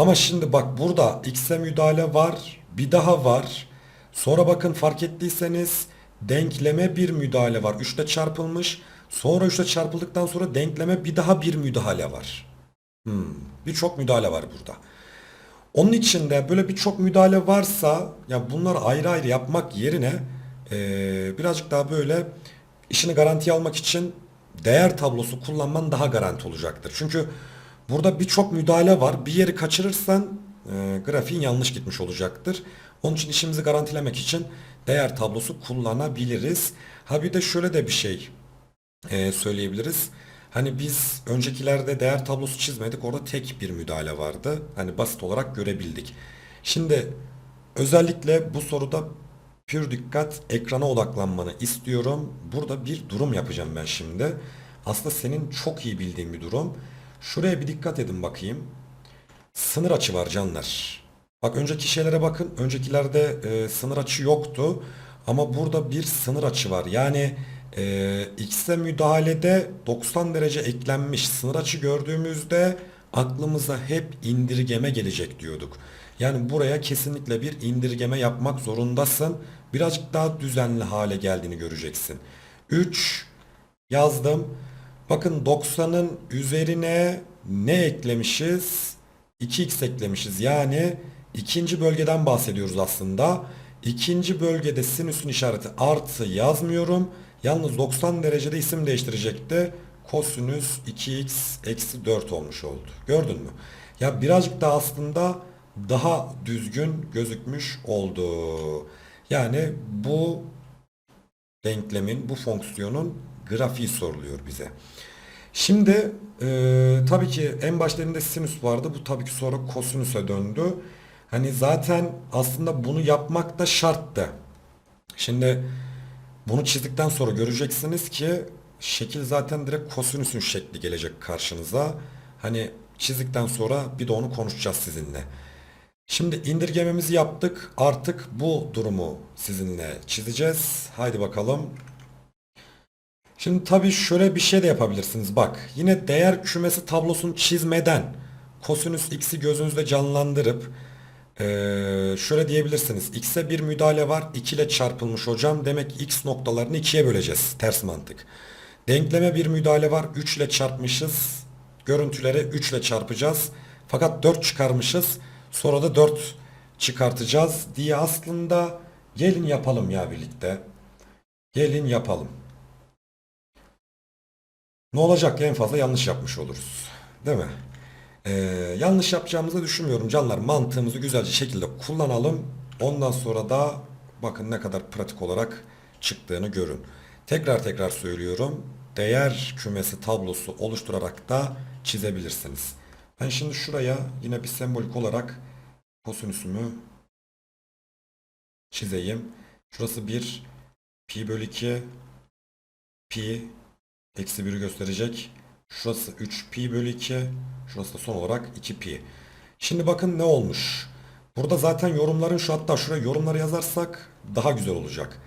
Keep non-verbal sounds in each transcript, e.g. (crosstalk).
Ama şimdi bak burada x'e müdahale var. Bir daha var. Sonra bakın fark ettiyseniz denkleme bir müdahale var. 3'te çarpılmış. Sonra 3'te çarpıldıktan sonra denkleme bir daha bir müdahale var. Hmm, birçok müdahale var burada. Onun için de böyle birçok müdahale varsa ya bunları ayrı ayrı yapmak yerine eee, birazcık daha böyle işini garantiye almak için değer tablosu kullanman daha garanti olacaktır. Çünkü burada birçok müdahale var. Bir yeri kaçırırsan eee, grafiğin yanlış gitmiş olacaktır. Onun için işimizi garantilemek için değer tablosu kullanabiliriz. Ha bir de şöyle de bir şey e, söyleyebiliriz. Hani biz öncekilerde değer tablosu çizmedik. Orada tek bir müdahale vardı. Hani basit olarak görebildik. Şimdi özellikle bu soruda pür dikkat ekrana odaklanmanı istiyorum. Burada bir durum yapacağım ben şimdi. Aslında senin çok iyi bildiğin bir durum. Şuraya bir dikkat edin bakayım. Sınır açı var canlar. Bak önceki şeylere bakın. Öncekilerde e, sınır açı yoktu. Ama burada bir sınır açı var. Yani e, x'e müdahalede 90 derece eklenmiş sınır açı gördüğümüzde aklımıza hep indirgeme gelecek diyorduk. Yani buraya kesinlikle bir indirgeme yapmak zorundasın. Birazcık daha düzenli hale geldiğini göreceksin. 3 yazdım. Bakın 90'ın üzerine ne eklemişiz? 2x eklemişiz. Yani ikinci bölgeden bahsediyoruz aslında. İkinci bölgede sinüsün işareti artı yazmıyorum. Yalnız 90 derecede isim değiştirecekti. Kosinüs 2x eksi 4 olmuş oldu. Gördün mü? Ya birazcık da aslında daha düzgün gözükmüş oldu. Yani bu denklemin, bu fonksiyonun grafiği soruluyor bize. Şimdi e, tabii ki en başta elinde sinüs vardı. Bu tabii ki sonra kosinüse döndü. Hani zaten aslında bunu yapmak da şarttı. Şimdi bunu çizdikten sonra göreceksiniz ki şekil zaten direkt kosinüsün şekli gelecek karşınıza. Hani çizdikten sonra bir de onu konuşacağız sizinle. Şimdi indirgememizi yaptık. Artık bu durumu sizinle çizeceğiz. Haydi bakalım. Şimdi tabii şöyle bir şey de yapabilirsiniz. Bak yine değer kümesi tablosunu çizmeden kosinüs x'i gözünüzde canlandırıp şöyle diyebilirsiniz. X'e bir müdahale var. 2 ile çarpılmış hocam. Demek x noktalarını 2'ye böleceğiz. Ters mantık. Denkleme bir müdahale var. 3 ile çarpmışız. Görüntüleri 3 ile çarpacağız. Fakat 4 çıkarmışız. Sonra da 4 çıkartacağız diye aslında gelin yapalım ya birlikte. Gelin yapalım. Ne olacak en fazla yanlış yapmış oluruz. Değil mi? Ee, yanlış yapacağımızı düşünmüyorum canlar. Mantığımızı güzelce şekilde kullanalım. Ondan sonra da bakın ne kadar pratik olarak çıktığını görün. Tekrar tekrar söylüyorum. Değer kümesi tablosu oluşturarak da çizebilirsiniz. Ben şimdi şuraya yine bir sembolik olarak kosinüsümü çizeyim. Şurası 1 pi bölü 2 pi eksi 1'i gösterecek. Şurası 3 pi bölü 2. Şurası da son olarak 2 pi. Şimdi bakın ne olmuş. Burada zaten yorumların şu hatta şuraya yorumları yazarsak daha güzel olacak.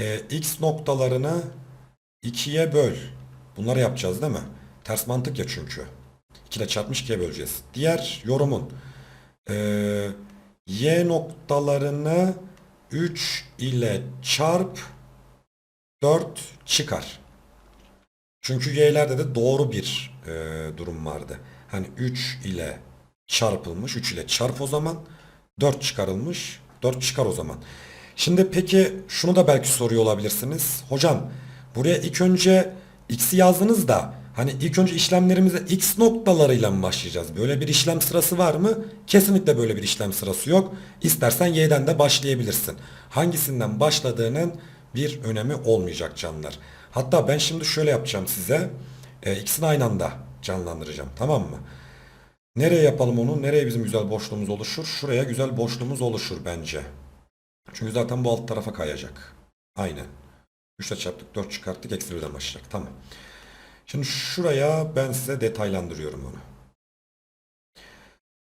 Ee, x noktalarını 2'ye böl. Bunları yapacağız değil mi? Ters mantık ya çünkü. 2 ile çarpmış 2'ye böleceğiz. Diğer yorumun ee, y noktalarını 3 ile çarp 4 çıkar. Çünkü y'lerde de doğru bir e, durum vardı. Hani 3 ile çarpılmış. 3 ile çarp o zaman. 4 çıkarılmış. 4 çıkar o zaman. Şimdi peki şunu da belki soruyor olabilirsiniz. Hocam buraya ilk önce x'i yazdınız da hani ilk önce işlemlerimize x noktalarıyla mı başlayacağız? Böyle bir işlem sırası var mı? Kesinlikle böyle bir işlem sırası yok. İstersen y'den de başlayabilirsin. Hangisinden başladığının bir önemi olmayacak canlar. Hatta ben şimdi şöyle yapacağım size. E, ikisini aynı anda canlandıracağım. Tamam mı? Nereye yapalım onu? Nereye bizim güzel boşluğumuz oluşur? Şuraya güzel boşluğumuz oluşur bence. Çünkü zaten bu alt tarafa kayacak. Aynen. 3 ile çarptık 4 çıkarttık eksi 1'den başlayacak. Tamam. Şimdi şuraya ben size detaylandırıyorum onu.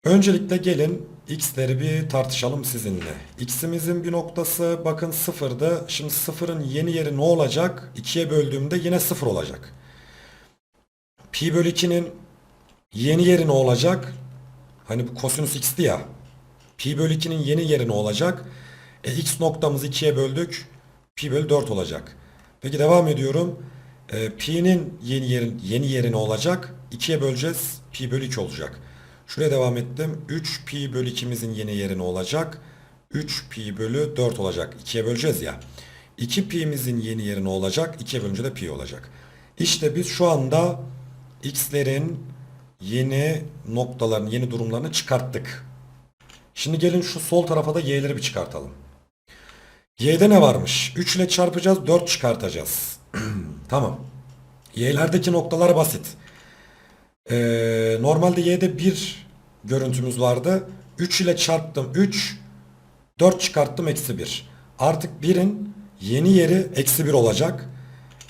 Öncelikle gelin x'leri bir tartışalım sizinle. X'imizin bir noktası bakın sıfırdı. Şimdi sıfırın yeni yeri ne olacak? 2'ye böldüğümde yine sıfır olacak. Pi bölü 2'nin yeni yeri ne olacak? Hani bu kosinüs x'ti ya. Pi bölü 2'nin yeni yeri ne olacak? E, x noktamızı 2'ye böldük. Pi bölü 4 olacak. Peki devam ediyorum. E, pi'nin yeni yeri, yeni yeri ne olacak? 2'ye böleceğiz. Pi bölü 2 olacak. Şuraya devam ettim. 3 pi bölü 2'mizin yeni yeri ne olacak? 3 pi bölü 4 olacak. 2'ye böleceğiz ya. 2 pi'mizin yeni yeri ne olacak? 2'ye bölünce de pi olacak. İşte biz şu anda x'lerin yeni noktalarını, yeni durumlarını çıkarttık. Şimdi gelin şu sol tarafa da y'leri bir çıkartalım. Y'de ne varmış? 3 ile çarpacağız, 4 çıkartacağız. (clears throat) tamam. Y'lerdeki noktalar basit. Ee, normalde y'de 1 görüntümüz vardı. 3 ile çarptım 3, 4 çıkarttım eksi 1. Artık 1'in yeni yeri eksi 1 olacak.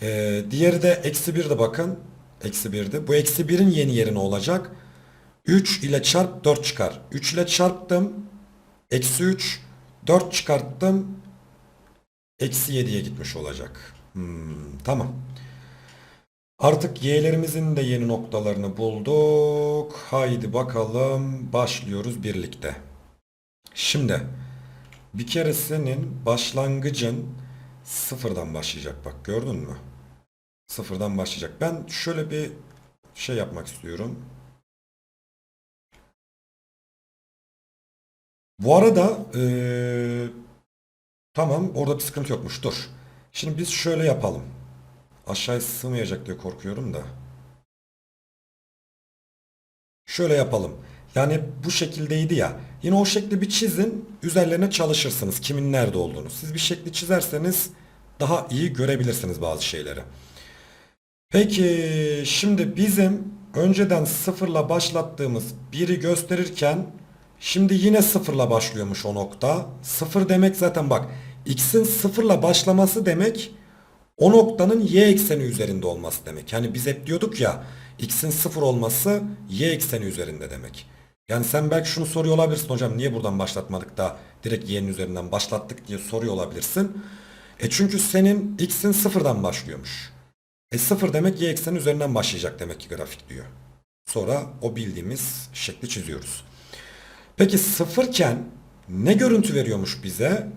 Ee, diğeri de eksi 1 de bakın. Eksi 1'di. Bu eksi 1'in yeni yeri ne olacak? 3 ile çarp 4 çıkar. 3 ile çarptım. Eksi 3. 4 çıkarttım. Eksi 7'ye gitmiş olacak. Hmm, tamam. Artık y'lerimizin de yeni noktalarını bulduk. Haydi bakalım başlıyoruz birlikte. Şimdi bir keresinin başlangıcın sıfırdan başlayacak bak gördün mü? Sıfırdan başlayacak. Ben şöyle bir şey yapmak istiyorum. Bu arada eee, tamam orada bir sıkıntı yokmuş. Dur. Şimdi biz şöyle yapalım. Aşağıya sığmayacak diye korkuyorum da. Şöyle yapalım. Yani bu şekildeydi ya. Yine o şekli bir çizin. Üzerlerine çalışırsınız. Kimin nerede olduğunu. Siz bir şekli çizerseniz daha iyi görebilirsiniz bazı şeyleri. Peki şimdi bizim önceden sıfırla başlattığımız biri gösterirken şimdi yine sıfırla başlıyormuş o nokta. Sıfır demek zaten bak x'in sıfırla başlaması demek o noktanın y ekseni üzerinde olması demek. Yani biz hep diyorduk ya x'in sıfır olması y ekseni üzerinde demek. Yani sen belki şunu soruyor olabilirsin hocam niye buradan başlatmadık da direkt y'nin üzerinden başlattık diye soruyor olabilirsin. E çünkü senin x'in sıfırdan başlıyormuş. E sıfır demek y ekseni üzerinden başlayacak demek ki grafik diyor. Sonra o bildiğimiz şekli çiziyoruz. Peki sıfırken ne görüntü veriyormuş bize?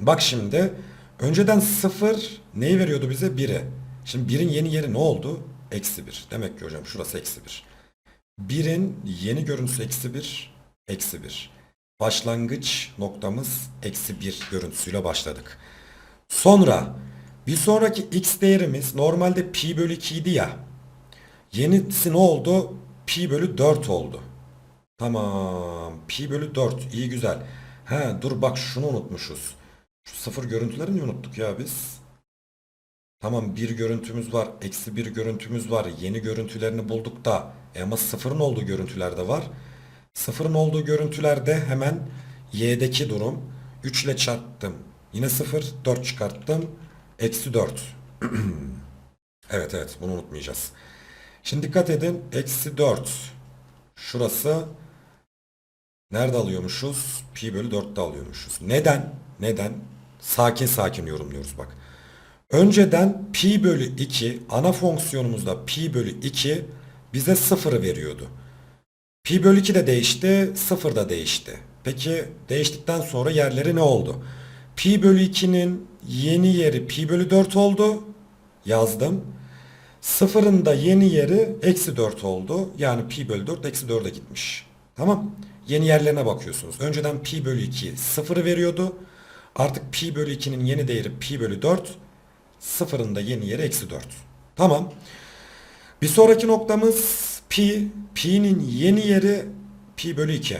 Bak şimdi önceden sıfır neyi veriyordu bize? 1'i. Şimdi 1'in yeni yeri ne oldu? Eksi 1. Demek ki hocam şurası eksi 1. 1'in yeni görüntüsü eksi 1. Eksi 1. Başlangıç noktamız eksi 1 görüntüsüyle başladık. Sonra bir sonraki x değerimiz normalde pi bölü 2 idi ya. Yenisi ne oldu? Pi bölü 4 oldu. Tamam. Pi bölü 4. İyi güzel. He dur bak şunu unutmuşuz. Şu sıfır görüntüleri niye unuttuk ya biz? Tamam bir görüntümüz var. Eksi bir görüntümüz var. Yeni görüntülerini bulduk da. E ama sıfırın olduğu görüntüler de var. Sıfırın olduğu görüntülerde hemen y'deki durum. 3 ile çarptım. Yine 0. 4 çıkarttım. Eksi 4. (clears throat) evet evet bunu unutmayacağız. Şimdi dikkat edin. Eksi 4. Şurası nerede alıyormuşuz? Pi bölü 4'te alıyormuşuz. Neden? Neden? Sakin sakin yorumluyoruz bak. Önceden pi bölü 2 ana fonksiyonumuzda pi bölü 2 bize 0'ı veriyordu. Pi bölü 2 de değişti, 0 da değişti. Peki değiştikten sonra yerleri ne oldu? Pi bölü 2'nin yeni yeri pi bölü 4 oldu. Yazdım. Sıfırın da yeni yeri eksi 4 oldu. Yani pi bölü 4 eksi 4'e gitmiş. Tamam. Yeni yerlerine bakıyorsunuz. Önceden pi bölü 2 sıfırı veriyordu. Artık pi bölü 2'nin yeni değeri pi bölü 4. Sıfırın da yeni yeri eksi 4. Tamam. Bir sonraki noktamız pi. Pi'nin yeni yeri pi bölü 2.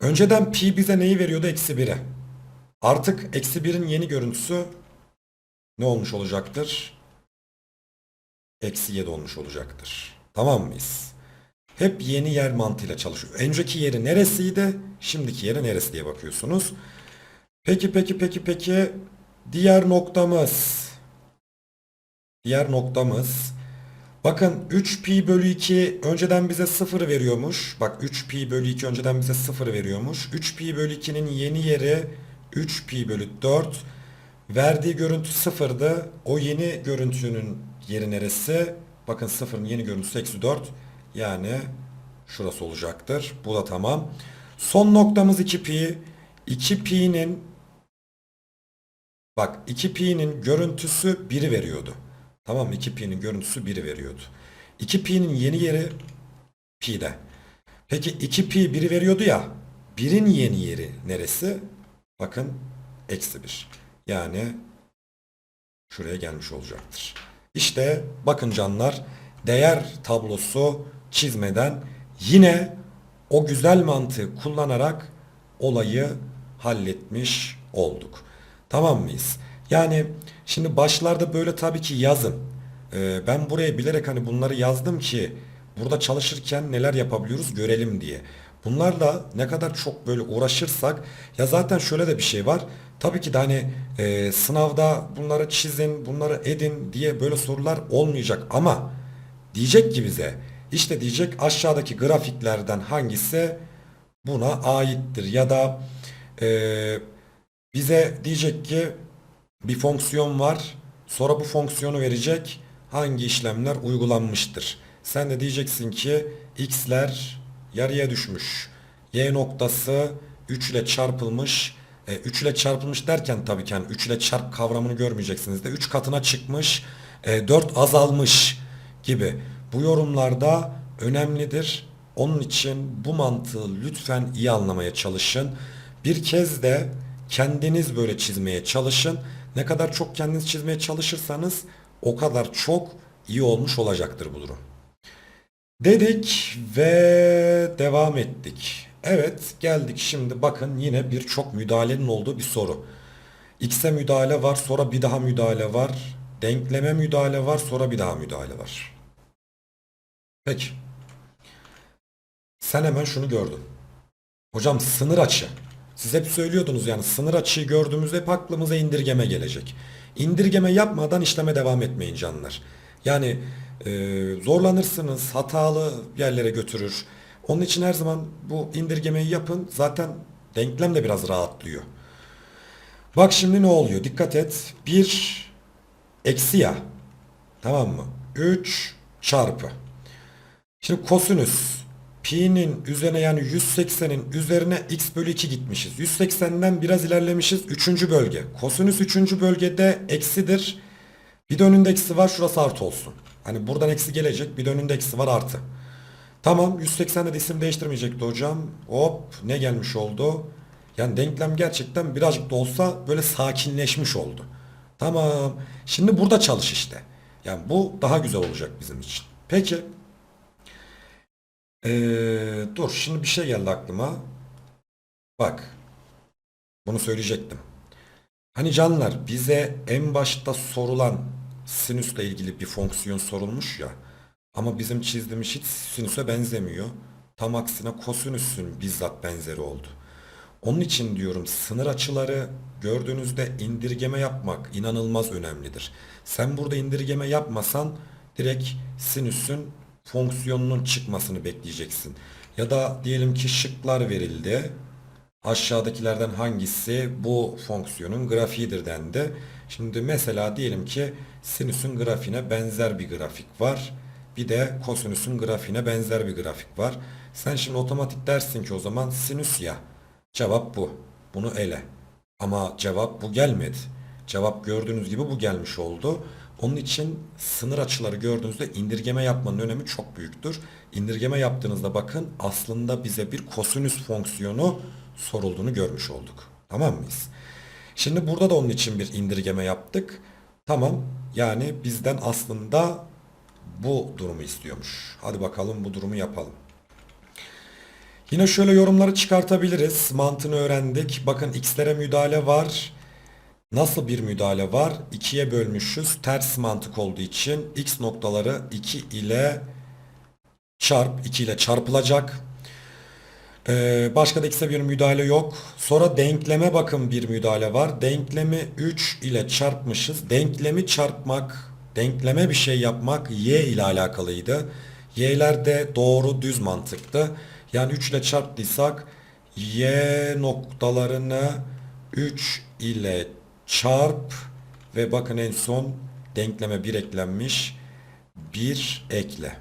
Önceden pi bize neyi veriyordu? Eksi 1'i. Artık eksi 1'in yeni görüntüsü ne olmuş olacaktır? Eksi 7 olmuş olacaktır. Tamam mıyız? Hep yeni yer mantığıyla çalışıyor. Önceki yeri neresiydi? Şimdiki yeri neresi diye bakıyorsunuz. Peki peki peki peki diğer noktamız diğer noktamız bakın 3pi bölü 2 önceden bize 0 veriyormuş. Bak 3pi bölü 2 önceden bize 0 veriyormuş. 3pi bölü 2'nin yeni yeri 3pi bölü 4 verdiği görüntü 0'dı. O yeni görüntünün yeri neresi? Bakın 0'ın yeni görüntüsü eksi 4 yani şurası olacaktır. Bu da tamam. Son noktamız 2pi. 2pi'nin bak 2 pi'nin görüntüsü 1'i veriyordu. Tamam mı? 2 pi'nin görüntüsü 1'i veriyordu. 2 pi'nin yeni yeri pi'de. Peki 2 pi 1'i veriyordu ya. 1'in yeni yeri neresi? Bakın eksi 1. Yani şuraya gelmiş olacaktır. İşte bakın canlar değer tablosu çizmeden yine o güzel mantığı kullanarak olayı halletmiş olduk. Tamam mıyız? Yani şimdi başlarda böyle tabii ki yazın. Ee, ben buraya bilerek hani bunları yazdım ki burada çalışırken neler yapabiliyoruz görelim diye. Bunlarla ne kadar çok böyle uğraşırsak ya zaten şöyle de bir şey var. Tabii ki de hani e, sınavda bunları çizin, bunları edin diye böyle sorular olmayacak ama diyecek ki bize işte diyecek aşağıdaki grafiklerden hangisi buna aittir ya da e, bize diyecek ki bir fonksiyon var sonra bu fonksiyonu verecek hangi işlemler uygulanmıştır. Sen de diyeceksin ki x'ler yarıya düşmüş. Y noktası 3 ile çarpılmış. E, 3 ile çarpılmış derken tabii ki yani 3 ile çarp kavramını görmeyeceksiniz de 3 katına çıkmış. E, 4 azalmış gibi. Bu yorumlarda önemlidir. Onun için bu mantığı lütfen iyi anlamaya çalışın. Bir kez de kendiniz böyle çizmeye çalışın. Ne kadar çok kendiniz çizmeye çalışırsanız o kadar çok iyi olmuş olacaktır bu durum. Dedik ve devam ettik. Evet geldik şimdi bakın yine birçok müdahalenin olduğu bir soru. X'e müdahale var sonra bir daha müdahale var. Denkleme müdahale var sonra bir daha müdahale var. Peki. Sen hemen şunu gördün. Hocam sınır açı. Siz hep söylüyordunuz yani sınır açıyı gördüğümüzde hep aklımıza indirgeme gelecek. İndirgeme yapmadan işleme devam etmeyin canlar. Yani e, zorlanırsınız, hatalı yerlere götürür. Onun için her zaman bu indirgemeyi yapın. Zaten denklem de biraz rahatlıyor. Bak şimdi ne oluyor? Dikkat et. 1 eksi ya. Tamam mı? 3 çarpı. Şimdi kosinüs pi'nin üzerine yani 180'in üzerine x bölü 2 gitmişiz. 180'den biraz ilerlemişiz. 3. bölge. Kosinüs 3. bölgede eksidir. Bir de önünde eksi var şurası artı olsun. Hani buradan eksi gelecek bir de önünde eksi var artı. Tamam 180'de de isim değiştirmeyecekti hocam. Hop ne gelmiş oldu? Yani denklem gerçekten birazcık da olsa böyle sakinleşmiş oldu. Tamam. Şimdi burada çalış işte. Yani bu daha güzel olacak bizim için. Peki. Ee, dur şimdi bir şey geldi aklıma. Bak. Bunu söyleyecektim. Hani canlar bize en başta sorulan sinüsle ilgili bir fonksiyon sorulmuş ya. Ama bizim çizdiğimiz hiç sinüse benzemiyor. Tam aksine kosinüsün bizzat benzeri oldu. Onun için diyorum sınır açıları gördüğünüzde indirgeme yapmak inanılmaz önemlidir. Sen burada indirgeme yapmasan direkt sinüsün fonksiyonunun çıkmasını bekleyeceksin. Ya da diyelim ki şıklar verildi. Aşağıdakilerden hangisi bu fonksiyonun grafiğidir dendi. Şimdi mesela diyelim ki sinüsün grafiğine benzer bir grafik var. Bir de kosinüsün grafiğine benzer bir grafik var. Sen şimdi otomatik dersin ki o zaman sinüs ya. Cevap bu. Bunu ele. Ama cevap bu gelmedi. Cevap gördüğünüz gibi bu gelmiş oldu. Onun için sınır açıları gördüğünüzde indirgeme yapmanın önemi çok büyüktür. İndirgeme yaptığınızda bakın aslında bize bir kosinüs fonksiyonu sorulduğunu görmüş olduk. Tamam mıyız? Şimdi burada da onun için bir indirgeme yaptık. Tamam. Yani bizden aslında bu durumu istiyormuş. Hadi bakalım bu durumu yapalım. Yine şöyle yorumları çıkartabiliriz. Mantığını öğrendik. Bakın x'lere müdahale var. Nasıl bir müdahale var? 2'ye bölmüşüz. Ters mantık olduğu için x noktaları 2 ile çarp 2 ile çarpılacak. Ee, başka da x'e bir müdahale yok. Sonra denkleme bakın bir müdahale var. Denklemi 3 ile çarpmışız. Denklemi çarpmak, denkleme bir şey yapmak y ile alakalıydı. Y'ler de doğru düz mantıktı. Yani 3 ile çarptıysak y noktalarını 3 ile çarp ve bakın en son denkleme 1 eklenmiş. 1 ekle.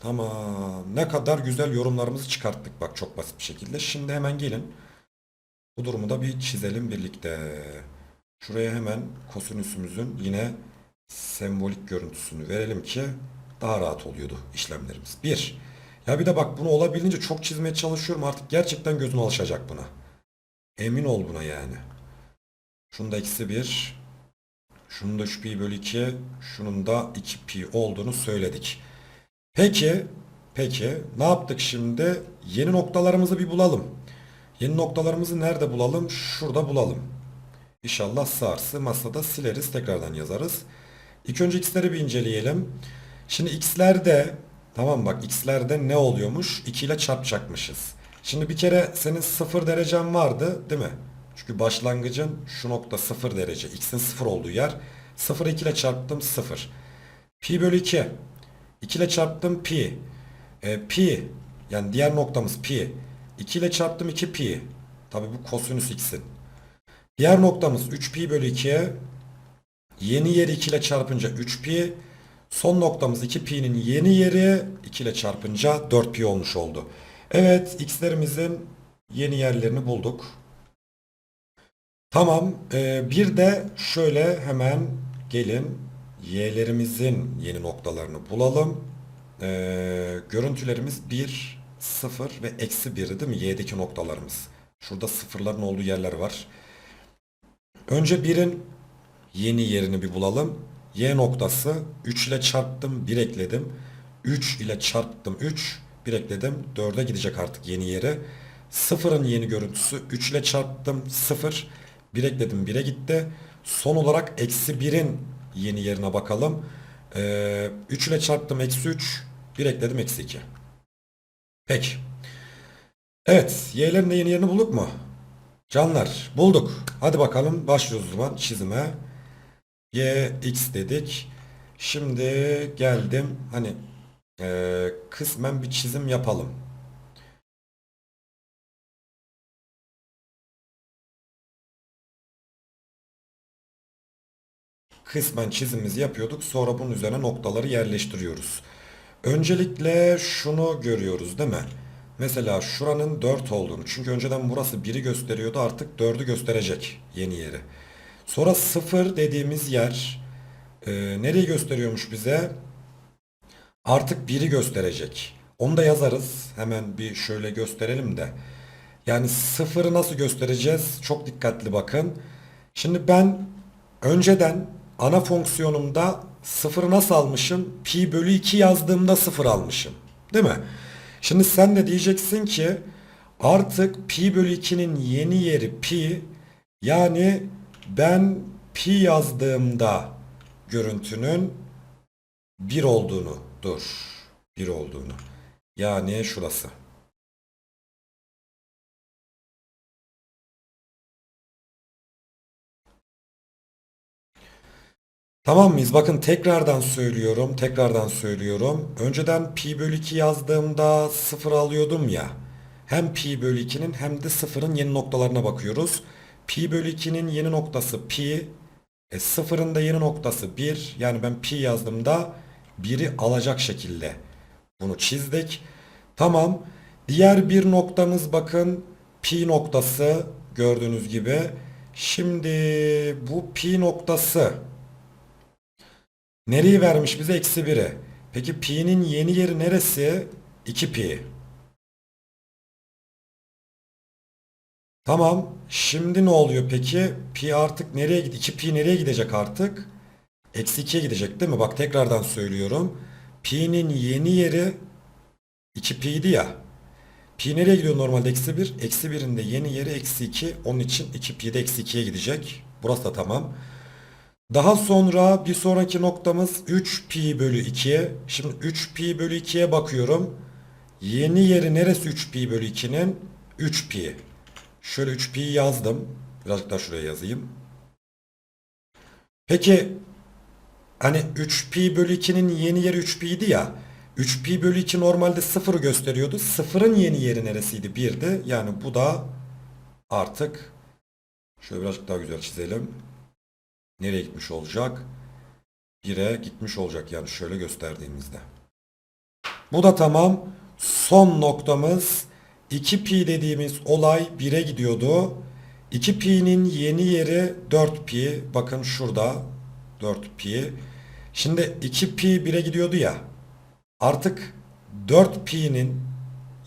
Tamam. Ne kadar güzel yorumlarımızı çıkarttık bak çok basit bir şekilde. Şimdi hemen gelin. Bu durumu da bir çizelim birlikte. Şuraya hemen kosinüsümüzün yine sembolik görüntüsünü verelim ki daha rahat oluyordu işlemlerimiz. Bir. Ya bir de bak bunu olabildiğince çok çizmeye çalışıyorum. Artık gerçekten gözün alışacak buna. Emin ol buna yani. Şunda eksi 1. Şunun da 3 pi bölü 2. Şunun da 2 pi olduğunu söyledik. Peki. Peki. Ne yaptık şimdi? Yeni noktalarımızı bir bulalım. Yeni noktalarımızı nerede bulalım? Şurada bulalım. İnşallah sığarsı masada sileriz. Tekrardan yazarız. İlk önce x'leri bir inceleyelim. Şimdi x'lerde tamam bak x'lerde ne oluyormuş? 2 ile çarpacakmışız. Şimdi bir kere senin 0 derecen vardı değil mi? Çünkü başlangıcın şu nokta 0 derece. X'in 0 olduğu yer. 0'ı 2 ile çarptım 0. Pi bölü 2. 2 ile çarptım pi. E, pi yani diğer noktamız pi. 2 ile çarptım 2 pi. Tabi bu kosinüs x'in. Diğer noktamız 3 pi bölü 2. Yeni yeri 2 ile çarpınca 3 pi. Son noktamız 2 pi'nin yeni yeri 2 ile çarpınca 4 pi olmuş oldu. Evet x'lerimizin yeni yerlerini bulduk. Tamam. e, bir de şöyle hemen gelin y'lerimizin yeni noktalarını bulalım. E, görüntülerimiz 1, 0 ve eksi 1 değil mi? Y'deki noktalarımız. Şurada sıfırların olduğu yerler var. Önce 1'in yeni yerini bir bulalım. Y noktası 3 ile çarptım 1 ekledim. 3 ile çarptım 3 1 ekledim. 4'e gidecek artık yeni yeri. 0'ın yeni görüntüsü 3 ile çarptım 0. 1 ekledim 1'e gitti. Son olarak eksi 1'in yeni yerine bakalım. Ee, 3 ile çarptım eksi 3. 1 ekledim eksi 2. Peki. Evet. Y'lerin de yeni yerini bulduk mu? Canlar bulduk. Hadi bakalım başlıyoruz o zaman çizime. Y, X dedik. Şimdi geldim. Hani eee, kısmen bir çizim yapalım. Kısmen çizimimizi yapıyorduk. Sonra bunun üzerine noktaları yerleştiriyoruz. Öncelikle şunu görüyoruz değil mi? Mesela şuranın 4 olduğunu. Çünkü önceden burası 1'i gösteriyordu. Artık 4'ü gösterecek yeni yeri. Sonra 0 dediğimiz yer e, nereyi gösteriyormuş bize? Artık 1'i gösterecek. Onu da yazarız. Hemen bir şöyle gösterelim de. Yani 0'ı nasıl göstereceğiz? Çok dikkatli bakın. Şimdi ben önceden ana fonksiyonumda 0'ı nasıl almışım? Pi bölü 2 yazdığımda 0 almışım. Değil mi? Şimdi sen de diyeceksin ki artık pi bölü 2'nin yeni yeri pi yani ben pi yazdığımda görüntünün 1 olduğunu dur 1 olduğunu yani şurası. Tamam mıyız? Bakın tekrardan söylüyorum. Tekrardan söylüyorum. Önceden pi bölü 2 yazdığımda 0 alıyordum ya. Hem pi bölü 2'nin hem de 0'ın yeni noktalarına bakıyoruz. Pi bölü 2'nin yeni noktası pi. E, 0'ın da yeni noktası 1. Yani ben pi yazdığımda 1'i alacak şekilde bunu çizdik. Tamam. Diğer bir noktamız bakın pi noktası gördüğünüz gibi. Şimdi bu pi noktası Nereyi vermiş bize? Eksi 1'i. Peki pi'nin yeni yeri neresi? 2 pi. Tamam. Şimdi ne oluyor peki? Pi artık nereye gidecek? 2 pi nereye gidecek artık? Eksi 2'ye gidecek değil mi? Bak tekrardan söylüyorum. Pi'nin yeni yeri 2 pi'ydi ya. Pi nereye gidiyor normalde? Eksi 1. Eksi 1'in de yeni yeri eksi 2. Onun için 2 pi de eksi 2'ye gidecek. Burası da tamam. Daha sonra bir sonraki noktamız 3 pi bölü 2. Şimdi 3 pi bölü 2'ye bakıyorum. Yeni yeri neresi 3 pi bölü 2'nin? 3 pi. Şöyle 3 pi yazdım. Birazcık daha şuraya yazayım. Peki hani 3 pi bölü 2'nin yeni yeri 3 pi'ydi ya. 3 pi bölü 2 normalde 0'ı gösteriyordu. 0'ın yeni yeri neresiydi? 1'di. Yani bu da artık şöyle birazcık daha güzel çizelim. Nereye gitmiş olacak? 1'e gitmiş olacak yani şöyle gösterdiğimizde. Bu da tamam. Son noktamız 2pi dediğimiz olay 1'e gidiyordu. 2pi'nin yeni yeri 4pi. Bakın şurada 4pi. Şimdi 2pi 1'e gidiyordu ya. Artık 4pi'nin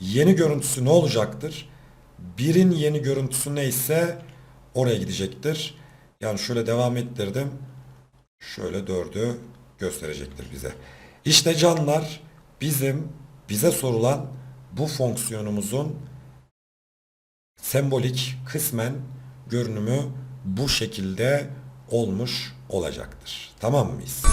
yeni görüntüsü ne olacaktır? 1'in yeni görüntüsü neyse oraya gidecektir. Yani şöyle devam ettirdim. Şöyle 4'ü gösterecektir bize. İşte canlar bizim bize sorulan bu fonksiyonumuzun sembolik kısmen görünümü bu şekilde olmuş olacaktır. Tamam mıyız?